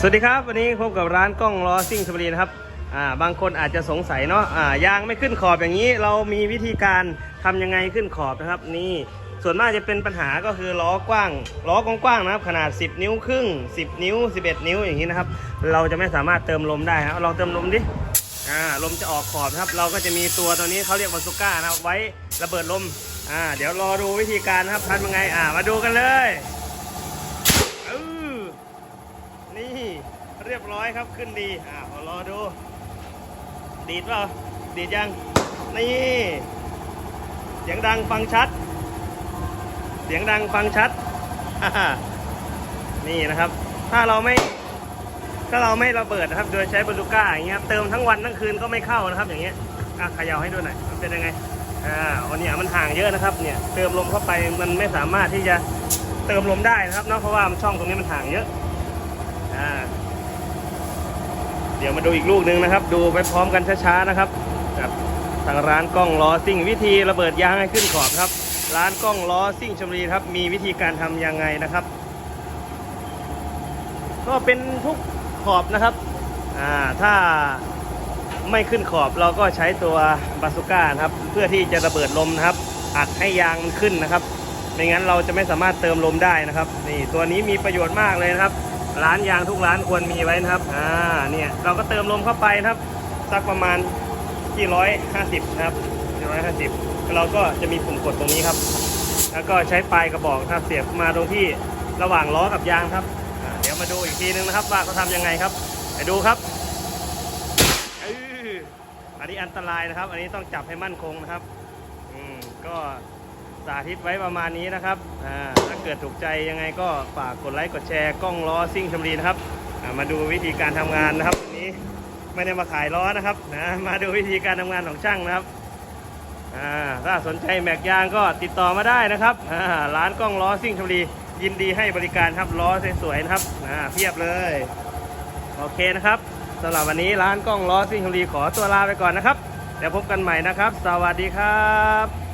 สวัสดีครับ วันนี้พบกับร้านกล้องล้อซิ่งชลบุรีนะครับอ่าบางคนอาจจะสงสัยเนาะอ่ายางไม่ขึ้นขอบอย่างนี้ เรามีวิธีการทำยังไงขึ้นขอบนะครับ นี่ส่วนมากจะเป็นปัญหาก็คือล้อกว้างล้อกว้างๆนะครับ ขนาด 10 นิ้วครึ่ง 10 นิ้ว 11 นิ้วอย่างนี้นะครับ เราจะไม่สามารถเติมลมได้ครับลองเติมลมดิอ่าลมจะออกขอบนะครับ เราก็จะมีตัวตัวนี้เขาเรียกวาซูก้านะครับไว้ระเบิดลมอ่าเดี๋ยวรอดูวิธีการนะครับทำยังไงอ่ามาดูกันเลย นี่เรียบร้อยครับขึ้นดีอ่ารอดู ดีดเปล่าดีดยัง นี่เสียงดังฟังชัด เสียงดังฟังชัด นี่นะครับ ถ้าเราไม่ถ้าเราไม่ระเบิดนะครับ โดยใช้บาลูก้าอย่างเงี้ยครับเติมทั้งวันทั้งคืนก็ไม่เข้านะครับ อย่างเงี้ยอะขย่าให้ดูหน่อยมันเป็นยังไงอ่าวันนี้มันห่างเยอะนะครับ เนี่ยเติมลมเข้าไปมันไม่สามารถที่จะเติมลมได้นะครับเนาะเพราะว่าช่องตรงนี้มันห่างเยอะ อ่า เดี๋ยวมาดูอีกลูกหนึ่งนะครับ ดูไปพร้อมกันช้าๆนะครับกับทางร้านกล้องล้อซิ่ง วิธีระเบิดยางให้ขึ้นขอบครับ ร้านกล้องล้อซิ่งชมรีครับ มีวิธีการทำยังไงนะครับ ก็เป็นทุกขอบนะครับอ่าถ้าไม่ขึ้นขอบเราก็ใช้ตัวบาซูก้านะครับ เพื่อที่จะระเบิดลมนะครับ อัดให้ยางมันขึ้นนะครับไม่งั้นเราจะไม่สามารถเติมลมได้นะครับ นี่ตัวนี้มีประโยชน์มากเลยนะครับ ร้านยางทุกร้านควรมีไว้นะครับ อ่า เนี่ยเราก็เติมลมเข้าไปนะครับ สักประมาณที่ร้อยห้าสิบครับที่ร้อยห้าสิบเราก็จะมีปุ่มกดตรงนี้ครับ แล้วก็ใช้ปลายกระบอกครับเสียบมาตรงที่ระหว่างล้อกับยางครับ เดี๋ยวมาดูอีกทีนึงนะครับว่าเขาทำยังไงครับ ไปดูครับอันนี้อันตรายนะครับ อันนี้ต้องจับให้มั่นคงนะครับ อืม ก็ สาธิตไว้ประมาณนี้นะครับถ้าเกิดถูกใจยังไงก็ฝากกดไลค์กดแชร์กล้องล้อซิ่งชมรีนะครับมาดูวิธีการทำงานนะครับวันนี้ไม่ได้มาขายล้อนะครับนะมาดูวิธีการทำงานของช่างนะครับถ้าสนใจแม็กยางก็ติดต่อมาได้นะครับร้านกล้องล้อซิ่งชมรียินดีให้บริการครับล้อสวยๆนะครับเพียบเลยโอเคนะครับสำหรับวันนี้ร้านกล้องล้อซิ่งชมรีขอตัวลาไปก่อนนะครับเดี๋ยวพบกันใหม่นะครับ สวัสดีครับ